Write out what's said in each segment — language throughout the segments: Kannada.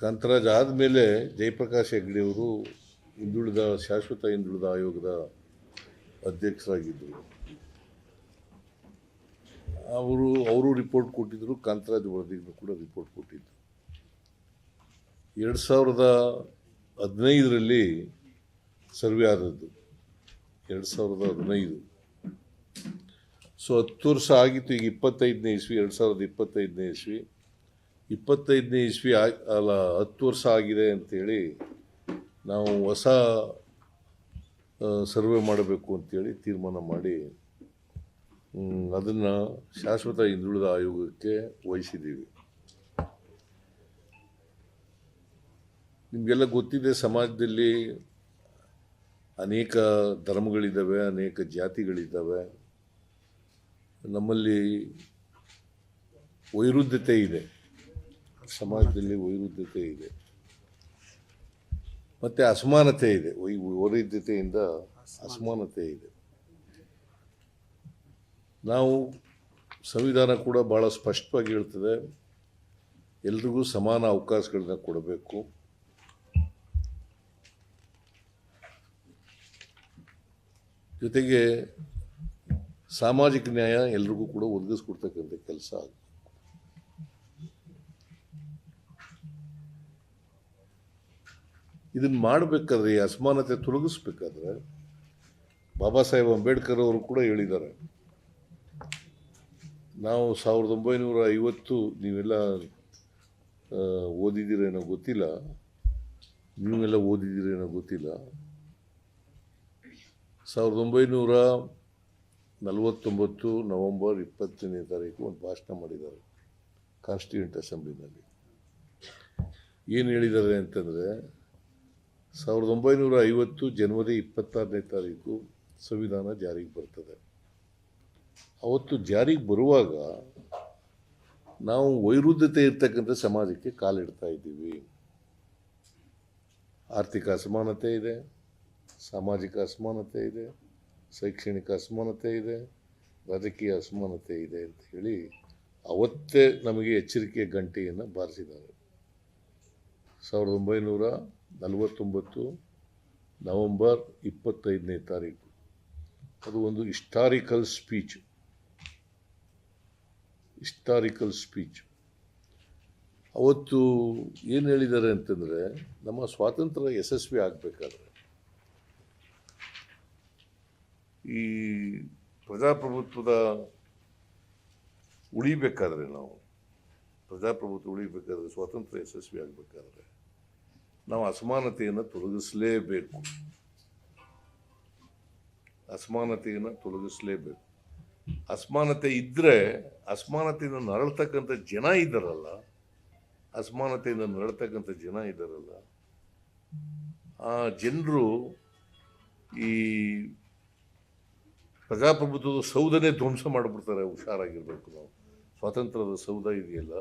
ಕಾಂತರಾಜ್ ಆದಮೇಲೆ ಜಯಪ್ರಕಾಶ್ ಹೆಗ್ಡೆಯವರು ಹಿಂದುಳಿದ, ಶಾಶ್ವತ ಹಿಂದುಳಿದ ಆಯೋಗದ ಅಧ್ಯಕ್ಷರಾಗಿದ್ದರು. ಅವರು ಅವರು ರಿಪೋರ್ಟ್ ಕೊಟ್ಟಿದ್ದರು ಕಾಂತರಾಜ್ ವರದಿಗೂ ಕೂಡ ರಿಪೋರ್ಟ್ ಕೊಟ್ಟಿದ್ದರು ಎರಡು ಸಾವಿರದ ಹದಿನೈದರಲ್ಲಿ ಸರ್ವೆ ಆದದ್ದು. ಎರಡು ಸಾವಿರದ ಹದಿನೈದು. ಸೊ ಹತ್ತು ವರ್ಷ ಆಗಿತ್ತು, ಈಗ ಇಪ್ಪತ್ತೈದನೇ ಇಸ್ವಿ, ಎರಡು ಸಾವಿರದ ಇಪ್ಪತ್ತೈದನೇ ಇಸ್ವಿ. ಇಪ್ಪತ್ತೈದನೇ ಇಸ್ವಿ ಅಲ್ಲ, ಹತ್ತು ವರ್ಷ ಆಗಿದೆ ಅಂಥೇಳಿ ನಾವು ಹೊಸ ಸರ್ವೆ ಮಾಡಬೇಕು ಅಂತೇಳಿ ತೀರ್ಮಾನ ಮಾಡಿ ಅದನ್ನು ಶಾಶ್ವತ ಹಿಂದುಳಿದ ಆಯೋಗಕ್ಕೆ ವಹಿಸಿದ್ದೀವಿ. ನಿಮಗೆಲ್ಲ ಗೊತ್ತಿದೆ, ಸಮಾಜದಲ್ಲಿ ಅನೇಕ ಧರ್ಮಗಳಿದ್ದಾವೆ, ಅನೇಕ ಜಾತಿಗಳಿದ್ದಾವೆ. ನಮ್ಮಲ್ಲಿ ವೈರುಧ್ಯತೆ ಇದೆ. ಸಮಾಜದಲ್ಲಿ ವೈರುಧ್ಯತೆ ಇದೆ. ಮತ್ತು ಅಸಮಾನತೆ ಇದೆ. ವೈ, ವೈರುಧ್ಯತೆಯಿಂದ ಅಸಮಾನತೆ ಇದೆ. ನಾವು ಸಂವಿಧಾನ ಕೂಡ ಭಾಳ ಸ್ಪಷ್ಟವಾಗಿ ಹೇಳ್ತದೆ, ಎಲ್ರಿಗೂ ಸಮಾನ ಅವಕಾಶಗಳನ್ನ ಕೊಡಬೇಕು. ಜೊತೆಗೆ ಸಾಮಾಜಿಕ ನ್ಯಾಯ ಎಲ್ರಿಗೂ ಕೂಡ ಒದಗಿಸ್ಕೊಡ್ತಕ್ಕಂಥ ಕೆಲಸ ಆಗುತ್ತೆ ಇದನ್ನು ಮಾಡಬೇಕಾದ್ರೆ ಈ ಅಸಮಾನತೆ ತೊಲಗಿಸ್ಬೇಕಾದ್ರೆ ಬಾಬಾ ಸಾಹೇಬ್ ಅಂಬೇಡ್ಕರ್ ಅವರು ಕೂಡ ಹೇಳಿದ್ದಾರೆ. ನಾವು ಸಾವಿರದ ಒಂಬೈನೂರ ಐವತ್ತು ನೀವೆಲ್ಲ ಓದಿದ್ದೀರೇನೋ ಗೊತ್ತಿಲ್ಲ. ನೀವೆಲ್ಲ ಓದಿದ್ದೀರೇನೋ ಗೊತ್ತಿಲ್ಲ. ಸಾವಿರದ ಒಂಬೈನೂರ ನಲವತ್ತೊಂಬತ್ತು ನವಂಬರ್ ಇಪ್ಪತ್ತನೇ ತಾರೀಕು ಒಂದು ಭಾಷಣ ಮಾಡಿದ್ದಾರೆ ಕಾನ್ಸ್ಟಿಟ್ಯೂಂಟ್ ಅಸೆಂಬ್ಲಿನಲ್ಲಿ. ಏನು ಹೇಳಿದ್ದಾರೆ ಅಂತಂದರೆ ಸಾವಿರದ ಒಂಬೈನೂರ ಐವತ್ತು ಜನವರಿ ಇಪ್ಪತ್ತಾರನೇ ತಾರೀಕು ಸಂವಿಧಾನ ಜಾರಿಗೆ ಬರ್ತದೆ. ಅವತ್ತು ಜಾರಿಗೆ ಬರುವಾಗ ನಾವು ವೈರುದ್ಧತೆ ಇರ್ತಕ್ಕಂಥ ಸಮಾಜಕ್ಕೆ ಕಾಲಿಡ್ತಾ ಇದ್ದೀವಿ. ಆರ್ಥಿಕ ಅಸಮಾನತೆ ಇದೆ, ಸಾಮಾಜಿಕ ಅಸಮಾನತೆ ಇದೆ, ಶೈಕ್ಷಣಿಕ ಅಸಮಾನತೆ ಇದೆ, ರಾಜಕೀಯ ಅಸಮಾನತೆ ಇದೆ ಅಂತ ಹೇಳಿ ಅವತ್ತೇ ನಮಗೆ ಎಚ್ಚರಿಕೆಯ ಗಂಟೆಯನ್ನು ಬಾರಿಸಿದ್ದಾರೆ. ಸಾವಿರದ ಒಂಬೈನೂರ ನಲವತ್ತೊಂಬತ್ತು ನವಂಬರ್ ಇಪ್ಪತ್ತೈದನೇ ತಾರೀಕು. ಅದು ಒಂದು ಹಿಸ್ಟಾರಿಕಲ್ ಸ್ಪೀಚ್ ಹಿಸ್ಟಾರಿಕಲ್ ಸ್ಪೀಚ್ ಅವತ್ತು ಏನು ಹೇಳಿದ್ದಾರೆ ಅಂತಂದರೆ, ನಮ್ಮ ಸ್ವಾತಂತ್ರ್ಯ ಯಶಸ್ವಿ ಆಗಬೇಕಾದ್ರೆ, ಈ ಪ್ರಜಾಪ್ರಭುತ್ವದ ಉಳಿಬೇಕಾದ್ರೆ ನಾವು, ಪ್ರಜಾಪ್ರಭುತ್ವ ಉಳಿಬೇಕಾದ್ರೆ ಸ್ವಾತಂತ್ರ್ಯ ಯಶಸ್ವಿ ಆಗಬೇಕಾದ್ರೆ ನಾವು ಅಸಮಾನತೆಯನ್ನು ತೊಲಗಿಸಲೇಬೇಕು. ಅಸಮಾನತೆಯನ್ನು ತೊಲಗಿಸಲೇಬೇಕು. ಅಸಮಾನತೆ ಇದ್ದರೆ ಅಸಮಾನತೆಯನ್ನು ನರಳ್ತಕ್ಕಂಥ ಜನ ಇದ್ದಾರಲ್ಲ ಅಸಮಾನತೆಯಿಂದ ನರಳ್ತಕ್ಕಂಥ ಜನ ಇದ್ದಾರಲ್ಲ, ಆ ಜನರು ಈ ಪ್ರಜಾಪ್ರಭುತ್ವದ ಸೌಧನೇ ಧ್ವಂಸ ಮಾಡಿಬಿಡ್ತಾರೆ, ಹುಷಾರಾಗಿರ್ಬೇಕು ನಾವು. ಸ್ವಾತಂತ್ರ್ಯದ ಸೌಧ ಇದೆಯಲ್ಲ?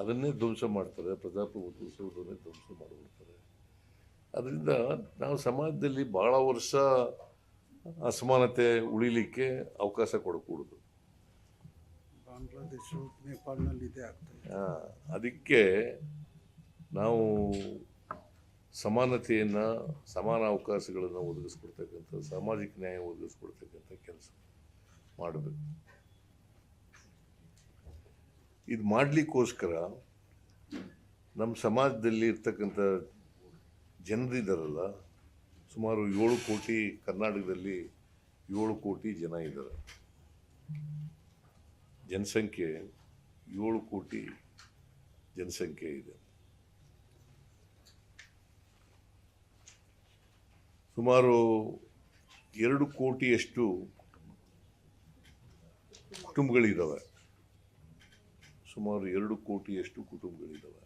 ಅದನ್ನೇ ಧ್ವಂಸ ಮಾಡ್ತಾರೆ ಪ್ರಜಾಪ್ರಭುತ್ವ ಉತ್ಸವದನ್ನೇ ಧ್ವಂಸ ಮಾಡಿಬಿಡ್ತಾರೆ. ಅದರಿಂದ ನಾವು ಸಮಾಜದಲ್ಲಿ ಭಾಳ ವರ್ಷ ಅಸಮಾನತೆ ಉಳಿಲಿಕ್ಕೆ ಅವಕಾಶ ಕೊಡಕೂಡುದು. ಬಾಂಗ್ಲಾದೇಶ ನೇಪಾಳನಲ್ಲಿ ಇದೆ ಅದಕ್ಕೆ ನಾವು ಸಮಾನತೆಯನ್ನು ಸಮಾನ ಅವಕಾಶಗಳನ್ನು ಒದಗಿಸ್ಕೊಡ್ತಕ್ಕಂಥ ಸಾಮಾಜಿಕ ನ್ಯಾಯ ಒದಗಿಸ್ಕೊಡ್ತಕ್ಕಂಥ ಕೆಲಸ ಮಾಡಬೇಕು. ಇದು ಮಾಡಲಿಕ್ಕೋಸ್ಕರ ನಮ್ಮ ಸಮಾಜದಲ್ಲಿ ಇರ್ತಕ್ಕಂಥ ಜನರಿದ್ದಾರಲ್ಲ ಸುಮಾರು ಏಳು ಕೋಟಿ, ಕರ್ನಾಟಕದಲ್ಲಿ ಏಳು ಕೋಟಿ ಜನ ಇದ್ದಾರೆ ಜನಸಂಖ್ಯೆ ಏಳು ಕೋಟಿ ಜನಸಂಖ್ಯೆ ಇದೆ. ಸುಮಾರು ಎರಡು ಕೋಟಿಯಷ್ಟು ಕುಟುಂಬಗಳಿದ್ದಾವೆ ಸುಮಾರು ಎರಡು ಕೋಟಿಯಷ್ಟು ಕುಟುಂಬಗಳಿದ್ದಾವೆ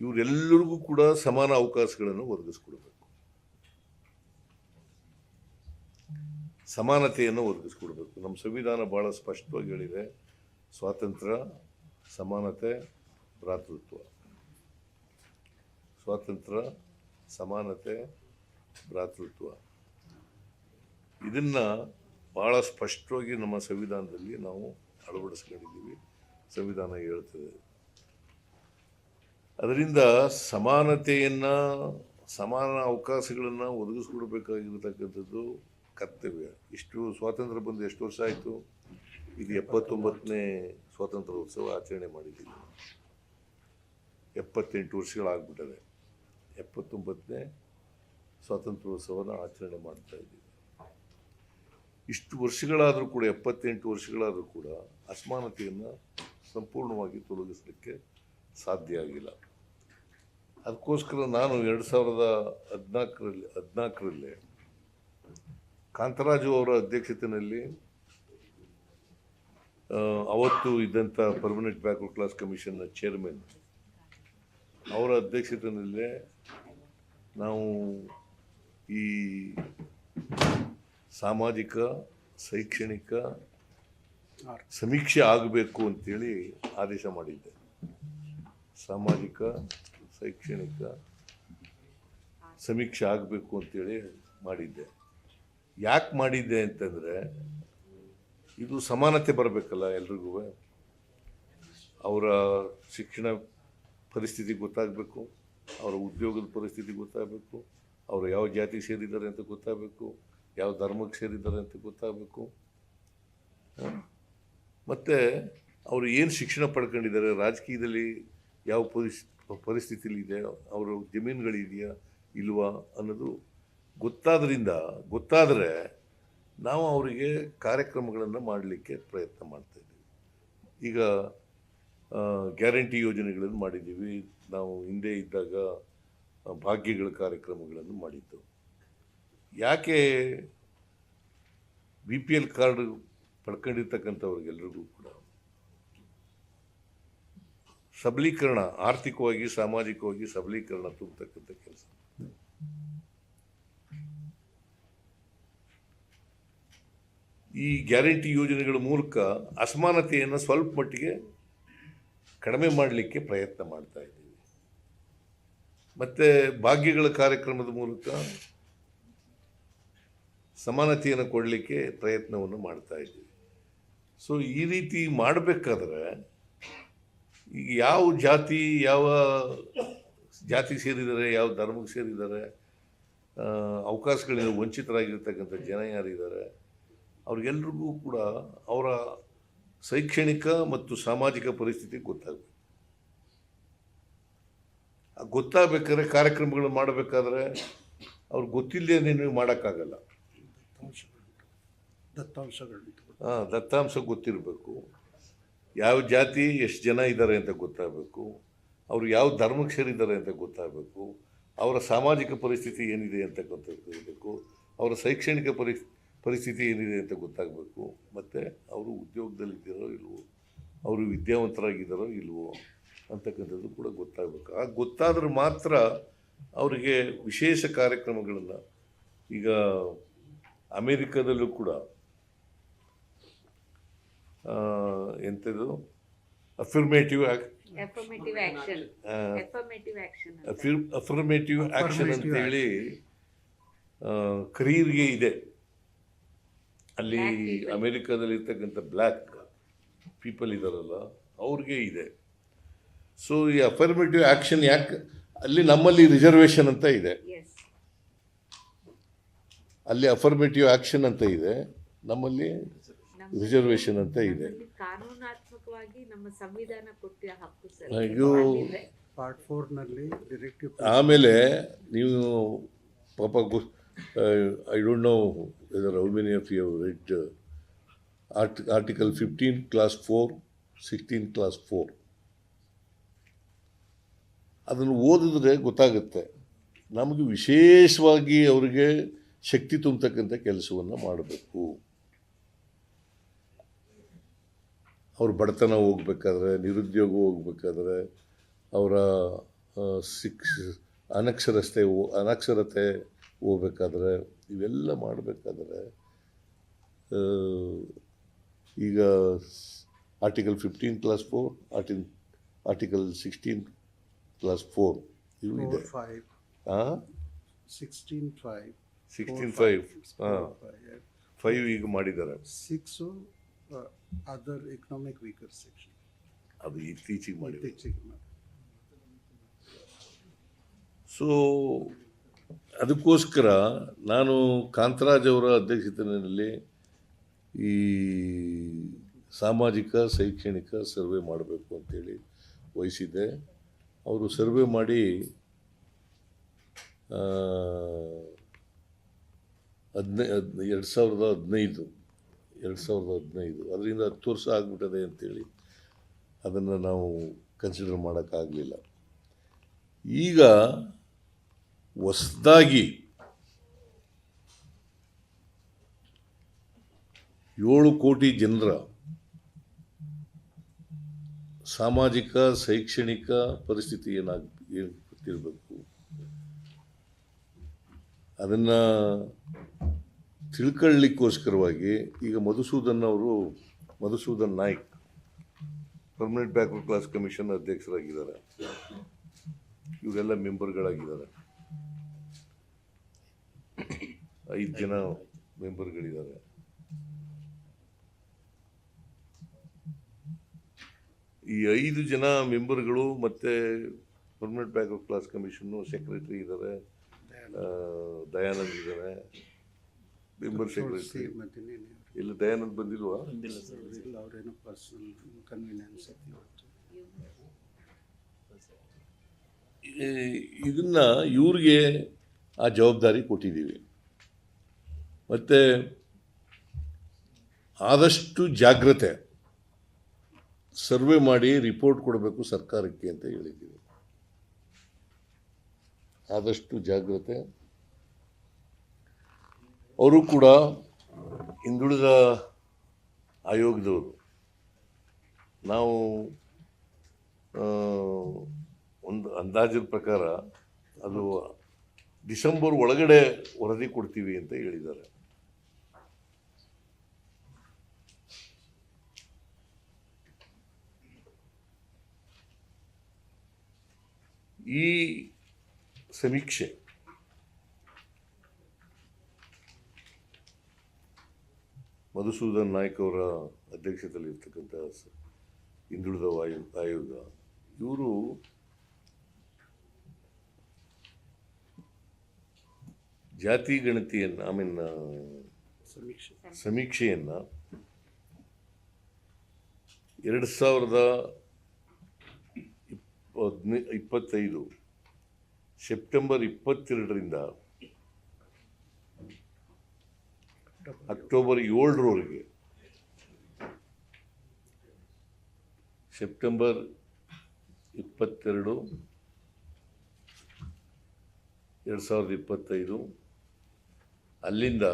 ಇವರೆಲ್ಲರಿಗೂ ಕೂಡ ಸಮಾನ ಅವಕಾಶಗಳನ್ನು ಒದಗಿಸ್ಕೊಡ್ಬೇಕು. ಸಮಾನತೆಯನ್ನು ಒದಗಿಸ್ಕೊಡ್ಬೇಕು. ನಮ್ಮ ಸಂವಿಧಾನ ಭಾಳ ಸ್ಪಷ್ಟವಾಗಿ ಹೇಳಿದೆ, ಸ್ವಾತಂತ್ರ್ಯ, ಸಮಾನತೆ, ಭ್ರಾತೃತ್ವ. ಸ್ವಾತಂತ್ರ್ಯ, ಸಮಾನತೆ, ಭ್ರಾತೃತ್ವ. ಇದನ್ನು ಭಾಳ ಸ್ಪಷ್ಟವಾಗಿ ನಮ್ಮ ಸಂವಿಧಾನದಲ್ಲಿ ನಾವು ಅಳವಡಿಸ್ಕೊಂಡಿದ್ದೀವಿ. ಸಂವಿಧಾನ ಹೇಳ್ತದೆ. ಅದರಿಂದ ಸಮಾನತೆಯನ್ನು, ಸಮಾನ ಅವಕಾಶಗಳನ್ನು ಒದಗಿಸ್ಕೊಡ್ಬೇಕಾಗಿರ್ತಕ್ಕಂಥದ್ದು ಕರ್ತವ್ಯ. ಇಷ್ಟು ಸ್ವಾತಂತ್ರ್ಯ ಬಂದು ಎಷ್ಟು ವರ್ಷ ಆಯಿತು? ಇದು ಎಪ್ಪತ್ತೊಂಬತ್ತನೇ ಸ್ವಾತಂತ್ರ್ಯೋತ್ಸವ ಆಚರಣೆ ಮಾಡಿದ್ದೀವಿ. ಎಪ್ಪತ್ತೆಂಟು ವರ್ಷಗಳಾಗ್ಬಿಟ್ಟಿದೆ ಎಪ್ಪತ್ತೊಂಬತ್ತನೇ ಸ್ವಾತಂತ್ರ್ಯೋತ್ಸವನ ಆಚರಣೆ ಮಾಡ್ತಾ ಇದ್ದೀವಿ. ಇಷ್ಟು ವರ್ಷಗಳಾದರೂ ಕೂಡ, ಎಪ್ಪತ್ತೆಂಟು ವರ್ಷಗಳಾದರೂ ಕೂಡ ಅಸಮಾನತೆಯನ್ನು ಸಂಪೂರ್ಣವಾಗಿ ತೊಲಗಿಸಲಿಕ್ಕೆ ಸಾಧ್ಯ ಆಗಿಲ್ಲ. ಅದಕ್ಕೋಸ್ಕರ ನಾನು ಎರಡು ಸಾವಿರದ ಹದಿನಾಲ್ಕರಲ್ಲಿ, ಹದಿನಾಲ್ಕರಲ್ಲೇ ಕಾಂತರಾಜು ಅವರ ಅಧ್ಯಕ್ಷತೆಯಲ್ಲಿ ಅವತ್ತು ಇದ್ದಂಥ ಪರ್ಮನೆಂಟ್ ಬ್ಯಾಕ್ವರ್ಡ್ ಕ್ಲಾಸ್ ಕಮಿಷನ್ನ ಚೇರ್ಮನ್ ಅವರ ಅಧ್ಯಕ್ಷತೆಯಲ್ಲೇ ನಾವು ಈ ಸಾಮಾಜಿಕ ಶೈಕ್ಷಣಿಕ ಸಮೀಕ್ಷೆ ಆಗಬೇಕು ಅಂತೇಳಿ ಆದೇಶ ಮಾಡಿದ್ದೆ. ಸಾಮಾಜಿಕ ಶೈಕ್ಷಣಿಕ ಸಮೀಕ್ಷೆ ಆಗಬೇಕು ಅಂತೇಳಿ ಮಾಡಿದ್ದೆ. ಯಾಕೆ ಮಾಡಿದ್ದೆ ಅಂತಂದರೆ ಇದು ಸಮಾನತೆ ಬರಬೇಕಲ್ಲ ಎಲ್ರಿಗೂ. ಅವರ ಶಿಕ್ಷಣ ಪರಿಸ್ಥಿತಿ ಗೊತ್ತಾಗಬೇಕು ಅವರ ಉದ್ಯೋಗದ ಪರಿಸ್ಥಿತಿ ಗೊತ್ತಾಗಬೇಕು ಅವರು ಯಾವ ಜಾತಿ ಸೇರಿದ್ದಾರೆ ಅಂತ ಗೊತ್ತಾಗಬೇಕು. ಯಾವ ಧರ್ಮಕ್ಕೆ ಸೇರಿದ್ದಾರೆ ಅಂತ ಗೊತ್ತಾಗಬೇಕು. ಮತ್ತು ಅವರು ಏನು ಶಿಕ್ಷಣ ಪಡ್ಕೊಂಡಿದ್ದಾರೆ, ರಾಜಕೀಯದಲ್ಲಿ ಯಾವ ಪರಿಸ್, ಪರಿಸ್ಥಿತಿಲಿ ಇದೆ, ಅವರು ಜಮೀನುಗಳಿದೆಯಾ ಇಲ್ವಾ ಅನ್ನೋದು ಗೊತ್ತಾದ್ರಿಂದ, ಗೊತ್ತಾದರೆ ನಾವು ಅವರಿಗೆ ಕಾರ್ಯಕ್ರಮಗಳನ್ನು ಮಾಡಲಿಕ್ಕೆ ಪ್ರಯತ್ನ ಮಾಡ್ತಾಯಿದ್ದೀವಿ ಈಗ ಗ್ಯಾರಂಟಿ ಯೋಜನೆಗಳನ್ನು ಮಾಡಿದ್ದೀವಿ. ನಾವು ಹಿಂದೆ ಇದ್ದಾಗ ಭಾಗ್ಯಗಳ ಕಾರ್ಯಕ್ರಮಗಳನ್ನು ಮಾಡಿದ್ದು ಯಾಕೆ ಬಿ ಪಿ ಎಲ್ ಕಾರ್ಡ್ ಪಡ್ಕೊಂಡಿರ್ತಕ್ಕಂಥವ್ರಿಗೆಲ್ಲರಿಗೂ ಕೂಡ ಸಬಲೀಕರಣ, ಆರ್ಥಿಕವಾಗಿ, ಸಾಮಾಜಿಕವಾಗಿ ಸಬಲೀಕರಣ ತುಂಬತಕ್ಕಂಥ ಕೆಲಸ. ಈ ಗ್ಯಾರಂಟಿ ಯೋಜನೆಗಳ ಮೂಲಕ ಅಸಮಾನತೆಯನ್ನು ಸ್ವಲ್ಪ ಮಟ್ಟಿಗೆ ಕಡಿಮೆ ಮಾಡಲಿಕ್ಕೆ ಪ್ರಯತ್ನ ಮಾಡ್ತಾ ಇದ್ದೀವಿ. ಮತ್ತು ಭಾಗ್ಯಗಳ ಕಾರ್ಯಕ್ರಮದ ಮೂಲಕ ಸಮಾನತೆಯನ್ನು ಕೊಡಲಿಕ್ಕೆ ಪ್ರಯತ್ನವನ್ನು ಮಾಡ್ತಾ ಇದ್ದೀವಿ. ಸೊ ಈ ರೀತಿ ಮಾಡಬೇಕಾದ್ರೆ ಈಗ ಯಾವ ಜಾತಿ ಯಾವ ಜಾತಿ ಸೇರಿದ್ದಾರೆ ಯಾವ ಧರ್ಮಕ್ಕೆ ಸೇರಿದ್ದಾರೆ ಅವಕಾಶಗಳಿಂದ ವಂಚಿತರಾಗಿರ್ತಕ್ಕಂಥ ಜನ ಯಾರಿದ್ದಾರೆ, ಅವ್ರಿಗೆಲ್ರಿಗೂ ಕೂಡ ಅವರ ಶೈಕ್ಷಣಿಕ ಮತ್ತು ಸಾಮಾಜಿಕ ಪರಿಸ್ಥಿತಿ ಗೊತ್ತಾಗಬೇಕು. ಗೊತ್ತಾಗಬೇಕಾದ್ರೆ ಕಾರ್ಯಕ್ರಮಗಳು ಮಾಡಬೇಕಾದ್ರೆ ಅವ್ರಿಗೆ ಗೊತ್ತಿಲ್ಲದೆ ನೀವು ಮಾಡೋಕ್ಕಾಗಲ್ಲ. ದತ್ತಾಂಶಗಳುಂಟು ದತ್ತಾಂಶಗಳು. ಹಾಂ, ದತ್ತಾಂಶ ಗೊತ್ತಿರಬೇಕು. ಯಾವ ಜಾತಿ, ಎಷ್ಟು ಜನ ಇದ್ದಾರೆ ಅಂತ ಗೊತ್ತಾಗಬೇಕು. ಅವರು ಯಾವ ಧರ್ಮಕ್ಕೆ ಸೇರಿದ್ದಾರೆ ಅಂತ ಗೊತ್ತಾಗಬೇಕು. ಅವರ ಸಾಮಾಜಿಕ ಪರಿಸ್ಥಿತಿ ಏನಿದೆ ಅಂತ ಗೊತ್ತಾಗಬೇಕು. ಅವರ ಶೈಕ್ಷಣಿಕ ಪರಿ, ಪರಿಸ್ಥಿತಿ ಏನಿದೆ ಅಂತ ಗೊತ್ತಾಗಬೇಕು. ಮತ್ತು ಅವರು ಉದ್ಯೋಗದಲ್ಲಿದ್ದಾರೋ ಇಲ್ವೋ, ಅವರು ವಿದ್ಯಾವಂತರಾಗಿದ್ದಾರೋ ಇಲ್ವೋ ಅಂತಕ್ಕಂಥದ್ದು ಕೂಡ ಗೊತ್ತಾಗಬೇಕು. ಆ ಗೊತ್ತಾದ್ರೆ ಮಾತ್ರ ಅವರಿಗೆ ವಿಶೇಷ ಕಾರ್ಯಕ್ರಮಗಳನ್ನು ಈಗ ಅಮೇರಿಕಾದಲ್ಲೂ ಕೂಡ ಎಂಥದ್ದು ಅಫಿರ್ಮೇಟಿವ್ ಅಂತ. ಅಫರ್ಮೇಟಿವ್ ಆಕ್ಷನ್ ಅಂತೇಳಿ ಕರೀರ್ಗೆ ಇದೆ. ಅಲ್ಲಿ ಅಮೇರಿಕಾದಲ್ಲಿರ್ತಕ್ಕಂಥ ಅಮೆರಿಕಾದಲ್ಲಿ ಇರ್ತಕ್ಕಂಥ ಬ್ಲ್ಯಾಕ್ ಪೀಪಲ್ ಇದಾರಲ್ಲ ಅವ್ರಿಗೆ ಇದೆ. ಸೊ ಈ ಅಫರ್ಮೇಟಿವ್ ಆಕ್ಷನ್ ಯಾಕೆ ಅಲ್ಲಿ ನಮ್ಮಲ್ಲಿ ರಿಸರ್ವೇಷನ್ ಅಂತ ಇದೆ. ಅಲ್ಲಿ ಅಫರ್ಮೇಟಿವ್ ಆಕ್ಷನ್ ಅಂತ ಇದೆ. ನಮ್ಮಲ್ಲಿ ರಿಸರ್ವೇಶನ್ ರಿಸರ್ವೇಷನ್ ಅಂತ ಇದೆ. ಆಮೇಲೆ ನೀವು ಪಾಪ I don't know whether how many of you read art article fifteen clause four sixteen clause four ಅದನ್ನು ಓದಿದ್ರೆ ಗೊತ್ತಾಗುತ್ತೆ. ನಮಗೆ ವಿಶೇಷವಾಗಿ ಅವರಿಗೆ ಶಕ್ತಿ ತುಂಬತಕ್ಕಂಥ ಕೆಲಸವನ್ನು ಮಾಡಬೇಕು. ಅವ್ರ ಬಡತನ ಹೋಗ್ಬೇಕಾದ್ರೆ ನಿರುದ್ಯೋಗ ಹೋಗ್ಬೇಕಾದ್ರೆ ಅವರ ಶಿಕ್ಷ ಅನಕ್ಷರತೆ ಅನಕ್ಷರತೆ ಹೋಗ್ಬೇಕಾದ್ರೆ ಇವೆಲ್ಲ ಮಾಡಬೇಕಾದ್ರೆ ಈಗ ಆರ್ಟಿಕಲ್ ಫಿಫ್ಟೀನ್ ಕ್ಲಾಸ್ ಫೋರ್ ಆರ್ಟಿನ್ ಆರ್ಟಿಕಲ್ ಸಿಕ್ಸ್ಟೀನ್ ಕ್ಲಾಸ್ ಫೋರ್ ಇವು ಇದೆ ಹಾಂ ಸಿಕ್ಸ್ಟೀನ್ ಫೈವ್ ಸಿಕ್ಸ್ಟೀನ್ ಫೈವ್ ಹಾಂ ಫೈವ್ ಈಗ ಮಾಡಿದ್ದಾರೆ. Six other economic weaker section. ಅದು ಇತ್ತೀಚೆಗೆ ಮಾಡಿ ಇತ್ತೀಚೆಗೆ ಮಾಡಿ. ಸೊ ಅದಕ್ಕೋಸ್ಕರ ನಾನು ಕಾಂತರಾಜ್ ಅವರ ಅಧ್ಯಕ್ಷತೆಯಲ್ಲಿ ಈ ಸಾಮಾಜಿಕ ಶೈಕ್ಷಣಿಕ ಸರ್ವೆ ಮಾಡಬೇಕು ಅಂತೇಳಿ ವಹಿಸಿದ್ದೆ. ಅವರು ಸರ್ವೆ ಮಾಡಿ ಹದಿನೈ ಹದ್ ಎರಡು ಸಾವಿರದ ಹದಿನೈದು, ಎರಡು ಸಾವಿರದ ಹದಿನೈದು. ಅದರಿಂದ ಹತ್ತು ವರ್ಷ ಆಗ್ಬಿಟ್ಟದೆ ಅಂತೇಳಿ ಅದನ್ನು ನಾವು ಕನ್ಸಿಡರ್ ಮಾಡೋಕ್ಕಾಗಲಿಲ್ಲ ಈಗ ಹೊಸದಾಗಿ ಏಳು ಕೋಟಿ ಜನರ ಸಾಮಾಜಿಕ, ಶೈಕ್ಷಣಿಕ ಪರಿಸ್ಥಿತಿ ಏನಾಗ, ಏನು ಗೊತ್ತಿರಬೇಕು? ಅದನ್ನು ತಿಳ್ಕೊಳ್ಳಿಕ್ಕೋಸ್ಕರವಾಗಿ ಈಗ ಮಧುಸೂದನ್ ಅವರು, Madhusudan Naik permanent backward class commission ಅಧ್ಯಕ್ಷರಾಗಿದ್ದಾರೆ. ಇವರೆಲ್ಲ ಮೆಂಬರ್ಗಳಾಗಿದ್ದಾರೆ. ಐದು ಜನ ಮೆಂಬರ್ಗಳಿದ್ದಾರೆ. ಈ ಐದು ಜನ ಮೆಂಬರ್ಗಳು ಮತ್ತೆ permanent backward class commission secretary ಇದ್ದಾರೆ ದಯಾನಂದ್ ಇದ್ದಾರೆ. ಇಲ್ಲ ದಯಾನಂದ್ ಬಂದಿಲ್ವಾ? ಇಲ್ಲ ಅವ್ರೇನೋ ಪರ್ಸನಲ್ ಕನ್ವೀನಿಯನ್ಸ್ ಇದನ್ನ ಇವ್ರಿಗೆ ಆ ಜವಾಬ್ದಾರಿ ಕೊಟ್ಟಿದ್ದೀವಿ. ಮತ್ತು ಆದಷ್ಟು ಜಾಗ್ರತೆ ಸರ್ವೆ ಮಾಡಿ ರಿಪೋರ್ಟ್ ಕೊಡಬೇಕು ಸರ್ಕಾರಕ್ಕೆ ಅಂತ ಹೇಳಿದ್ದೀವಿ. ಆದಷ್ಟು ಜಾಗ್ರತೆ ಅವರು ಕೂಡ ಹಿಂದುಳಿದ ಆಯೋಗದವರು. ನಾವು ಒಂದು ಅಂದಾಜಿನ ಪ್ರಕಾರ ಅದು ಡಿಸೆಂಬರ್ ಒಳಗಡೆ ವರದಿ ಕೊಡ್ತೀವಿ ಅಂತ ಹೇಳಿದ್ದಾರೆ. ಈ ಸಮೀಕ್ಷೆ ಮಧುಸೂದನ್ ನಾಯ್ಕ್ ಅವರ ಅಧ್ಯಕ್ಷತೆಯಲ್ಲಿ ಇರ್ತಕ್ಕಂಥ ಹಿಂದುಳಿದ ವಾಯು ಆಯೋಗ ಇವರು ಜಾತಿ ಗಣತಿಯನ್ನು ಐ ಮೀನ್ ಸಮೀಕ್ಷೆ. ಸಮೀಕ್ಷೆಯನ್ನು ಎರಡು ಸಾವಿರದ ಇಪ್ಪತ್ನೇ ಇಪ್ಪತ್ತೈದು ಸೆಪ್ಟೆಂಬರ್ ಇಪ್ಪತ್ತೆರಡರಿಂದ ಅಕ್ಟೋಬರ್ ಏಳರವರೆಗೆ. ಸೆಪ್ಟೆಂಬರ್ ಇಪ್ಪತ್ತೆರಡು, ಎರಡು ಸಾವಿರದ ಇಪ್ಪತ್ತೈದು. ಅಲ್ಲಿಂದ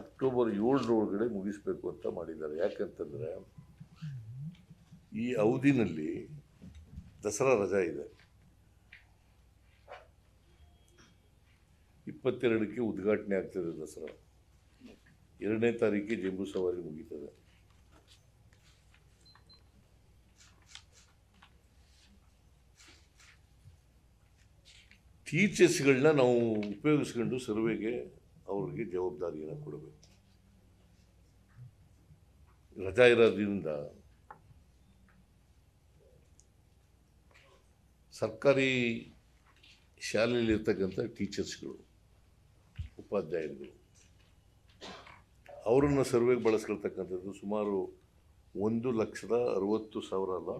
ಅಕ್ಟೋಬರ್ ಏಳರೊಳಗಡೆ ಮುಗಿಸ್ಬೇಕು ಅಂತ ಮಾಡಿದ್ದಾರೆ. ಯಾಕಂತಂದರೆ ಈ ಅವಧಿನಲ್ಲಿ ದಸರಾ ರಜಾ ಇದೆ. ಇಪ್ಪತ್ತೆರಡಕ್ಕೆ ಉದ್ಘಾಟನೆ ಆಗ್ತದೆ ದಸರಾ. ಎರಡನೇ ತಾರೀಕಿಗೆ ಜಂಬೂ ಸವಾರಿ ಮುಗೀತದೆ. ಟೀಚರ್ಸ್ಗಳನ್ನ ನಾವು ಉಪಯೋಗಿಸ್ಕೊಂಡು ಸರ್ವೆಗೆ ಅವ್ರಿಗೆ ಜವಾಬ್ದಾರಿಯನ್ನು ಕೊಡಬೇಕು. ರಜಾ ಇರೋದ್ರಿಂದ ಸರ್ಕಾರಿ ಶಾಲೆಯಲ್ಲಿರ್ತಕ್ಕಂಥ ಟೀಚರ್ಸ್ಗಳು ಉಪಾಧ್ಯಾಯರುಗಳು ಅವರನ್ನು ಸರ್ವೆಗೆ ಬಳಸ್ಕೊಳ್ತಕ್ಕಂಥದ್ದು ಸುಮಾರು ಒಂದು ಲಕ್ಷದ ಅರವತ್ತು ಸಾವಿರ ಅಲ್ಲ?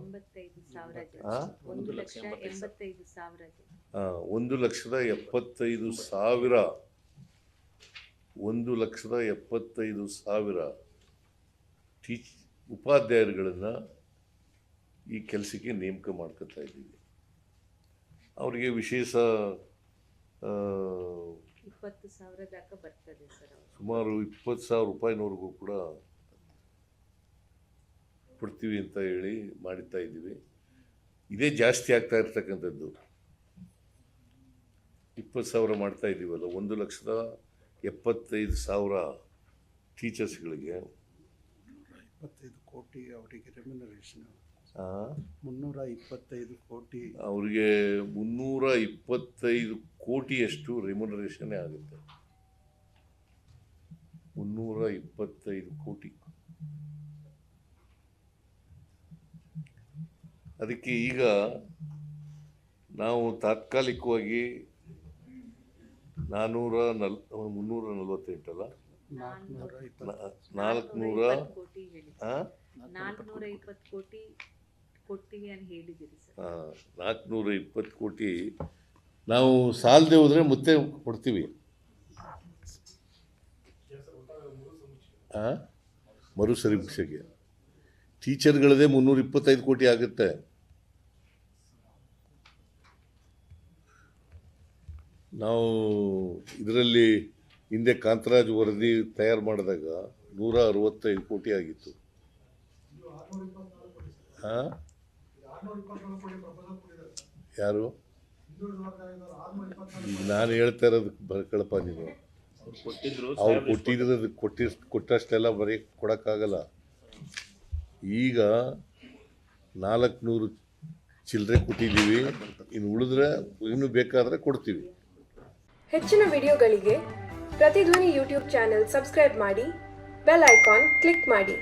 ಒಂದು ಲಕ್ಷದ ಎಪ್ಪತ್ತೈದು ಸಾವಿರ. ಒಂದು ಲಕ್ಷದ ಎಪ್ಪತ್ತೈದು ಸಾವಿರ ಟೀಚ್ ಉಪಾಧ್ಯಾಯರುಗಳನ್ನು ಈ ಕೆಲಸಕ್ಕೆ ನೇಮಕ ಮಾಡ್ಕೊತಾ ಇದ್ದೀವಿ. ಅವರಿಗೆ ವಿಶೇಷ ಇಪ್ಪತ್ತು ಸಾವಿರ ದಾಕ ಬರ್ತದೆ ಸರ್ ಸುಮಾರು ಇಪ್ಪತ್ತು ಸಾವಿರ ರೂಪಾಯಿನವರೆಗೂ ಕೂಡ ಕೊಡ್ತೀವಿ ಅಂತ ಹೇಳಿ ಮಾಡುತ್ತಾ ಇದ್ದೀವಿ. ಇದೇ ಜಾಸ್ತಿ ಆಗ್ತಾ ಇರ್ತಕ್ಕಂಥದ್ದು. ಇಪ್ಪತ್ತು ಸಾವಿರ ಮಾಡ್ತಾ ಇದ್ದೀವಲ್ಲ ಒಂದು ಲಕ್ಷದ ಎಪ್ಪತ್ತೈದು ಸಾವಿರ ಟೀಚರ್ಸ್ಗಳಿಗೆ ಇಪ್ಪತ್ತೈದು ಕೋಟಿ ಅವರಿಗೆ ರೆಮ್ಯುನರೇಷನ್ ಮುನ್ನೂರ ಇಪ್ಪತ್ತೈದು ಕೋಟಿ. ಅವರಿಗೆ ಮುನ್ನೂರ ಇಪ್ಪತ್ತೈದು ಕೋಟಿಯಷ್ಟು ರೆಮ್ಯುನರೇಷನ್ನೇ ಆಗುತ್ತೆ. ಮುನ್ನೂರ ಇಪ್ಪತ್ತೈದು ಕೋಟಿ. ಅದಕ್ಕೆ ಈಗ ನಾವು ತಾತ್ಕಾಲಿಕವಾಗಿ ನಾನ್ನೂರ ನಲ್ ಮುನ್ನೂರ ನಲ್ವತ್ತೆಂಟಲ್ಲ ನಾಲ್ಕುನೂರ ನಾಲ್ಕುನೂರ ಇಪ್ಪತ್ತು ಕೋಟಿ ನಾಲ್ಕುನೂರ ಇಪ್ಪತ್ತು ಕೋಟಿ ಅಂತ ಹೇಳಿದಿರಿ ಸರ್ ನಾಲ್ಕುನೂರ ಇಪ್ಪತ್ತು ಕೋಟಿ ನಾವು ಸಾಲದೆ ಹೋದರೆ ಮತ್ತೆ ಕೊಡ್ತೀವಿ. ಆ? ಮರು ಸಮೀಕ್ಷೆಗೆ ಟೀಚರ್ಗಳದೇ ಮುನ್ನೂರ ಇಪ್ಪತ್ತೈದು ಕೋಟಿ ಆಗುತ್ತೆ. ನಾವು ಇದರಲ್ಲಿ ಹಿಂದೆ ಕಾಂತರಾಜ್ ವರದಿ ತಯಾರು ಮಾಡಿದಾಗ ನೂರ ಅರವತ್ತೈದು ಕೋಟಿ ಆಗಿತ್ತು. ಆ? ಯಾರು? ನಾನು ಹೇಳ್ತಾ ಇರೋದು ಬರ್ಕಳಪ್ಪ ನೀವು ಅವ್ರು ಕೊಟ್ಟಿರೋದು ಕೊಟ್ಟಿ ಕೊಟ್ಟಷ್ಟೆಲ್ಲ ಬರೀ ಕೊಡೋಕ್ಕಾಗಲ್ಲ. ಈಗ ನಾಲ್ಕುನೂರು ಚಿಲ್ಲರೆ ಕೊಟ್ಟಿದ್ದೀವಿ. ಇನ್ನು ಉಳಿದ್ರೆ ಇನ್ನೂ ಬೇಕಾದರೆ ಕೊಡ್ತೀವಿ. ಹೆಚ್ಚಿನ ವಿಡಿಯೋಗಳಿಗೆ ಪ್ರತಿಧ್ವನಿ ಯೂಟ್ಯೂಬ್ ಚಾನೆಲ್ ಸಬ್ಸ್ಕ್ರೈಬ್ ಮಾಡಿ, ಬೆಲ್ ಐಕಾನ್ ಕ್ಲಿಕ್ ಮಾಡಿ.